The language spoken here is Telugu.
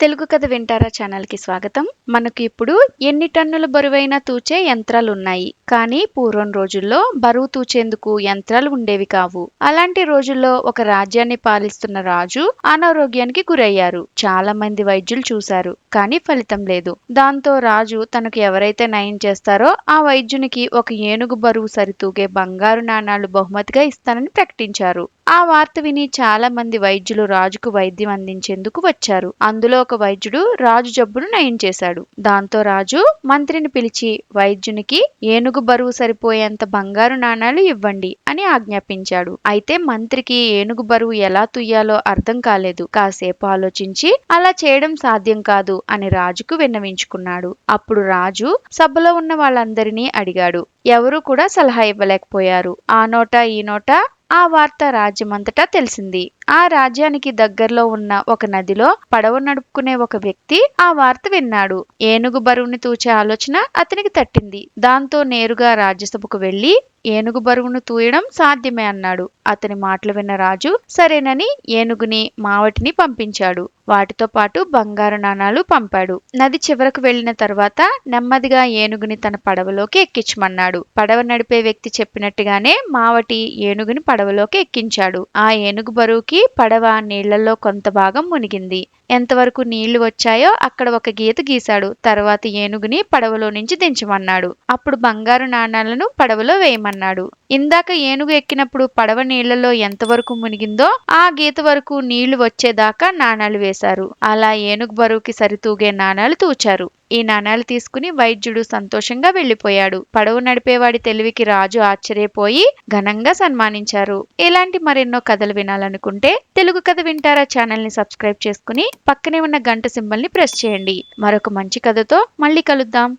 తెలుగు కథ వింటారా ఛానల్కి స్వాగతం. మనకు ఇప్పుడు ఎన్ని టన్నుల బరువైన తూచే యంత్రాలు ఉన్నాయి కానీ పూర్వం రోజుల్లో బరువు తూచేందుకు యంత్రాలు ఉండేవి కావు. అలాంటి రోజుల్లో ఒక రాజ్యాన్ని పాలిస్తున్న రాజు అనారోగ్యానికి గురయ్యారు. చాలా మంది వైద్యులు చూశారు కానీ ఫలితం లేదు. దాంతో రాజు తనకు ఎవరైతే నయం చేస్తారో ఆ వైద్యునికి ఒక ఏనుగు బరువు సరితూగే బంగారు నాణాలు బహుమతిగా ఇస్తానని ప్రకటించారు. ఆ వార్త విని చాలా మంది వైద్యులు రాజుకు వైద్యం అందించేందుకు వచ్చారు. అందులో ఒక వైద్యుడు రాజు జబ్బును నయం చేశాడు. దాంతో రాజు మంత్రిని పిలిచి వైద్యునికి ఏనుగు బరువు సరిపోయేంత బంగారు నాణాలు ఇవ్వండి అని ఆజ్ఞాపించాడు. అయితే మంత్రికి ఏనుగు బరువు ఎలా తుయ్యాలో అర్థం కాలేదు. కాసేపు ఆలోచించి అలా చేయడం సాధ్యం కాదు అని రాజుకు విన్నవించుకున్నాడు. అప్పుడు రాజు సభలో ఉన్న వాళ్ళందరినీ అడిగాడు. ఎవరూ కూడా సలహా ఇవ్వలేకపోయారు. ఆ నోట ఈ నోట? ఆ వార్త రాజ్యమంతటా తెలిసింది. ఆ రాజ్యానికి దగ్గరలో ఉన్న ఒక నదిలో పడవ నడుపుకునే ఒక వ్యక్తి ఆ వార్త విన్నాడు. ఏనుగు బరువుని తూచే ఆలోచన అతనికి తట్టింది. దాంతో నేరుగా రాజ్యసభకు వెళ్ళి ఏనుగు బరువును తూయడం సాధ్యమే అన్నాడు. అతని మాటలు విన్న రాజు సరేనని ఏనుగుని మావటిని పంపించాడు. వాటితో పాటు బంగారు నాణాలు పంపాడు. నది చివరకు వెళ్ళిన తర్వాత నెమ్మదిగా ఏనుగుని తన పడవలోకి ఎక్కించమన్నాడు. పడవ నడిపే వ్యక్తి చెప్పినట్టుగానే మావటి ఏనుగుని పడవలోకి ఎక్కించాడు. ఆ ఏనుగు బరువుకి పడవ నీళ్ళలో కొంత భాగం మునిగింది. ఎంతవరకు నీళ్ళు వచ్చాయో అక్కడ ఒక గీత గీశాడు. తర్వాత ఏనుగుని పడవలో నుంచి దించమన్నాడు. అప్పుడు బంగారు నాణాలను పడవలో వేయమన్నాడు. ఇందాక ఏనుగు ఎక్కినప్పుడు పడవ నీళ్ళలో ఎంతవరకు మునిగిందో ఆ గీత వరకు నీళ్ళు వచ్చేదాకా నాణాలు వేశారు. అలా ఏనుగు బరువుకి సరితూగే నాణాలు తూచారు. ఈ నాణాలు తీసుకుని వైద్యుడు సంతోషంగా వెళ్ళిపోయాడు పడవ నడిపేవాడి తెలివికి రాజు ఆశ్చర్యపోయి ఘనంగా సన్మానించారు. ఇలాంటి మరెన్నో కథలు వినాలనుకుంటే తెలుగు కథ వింటారా ఛానల్ని సబ్స్క్రైబ్ చేసుకుని పక్కనే ఉన్న గంట సింబల్ని ప్రెస్ చేయండి. మరొక మంచి కథతో మళ్ళీ కలుద్దాం.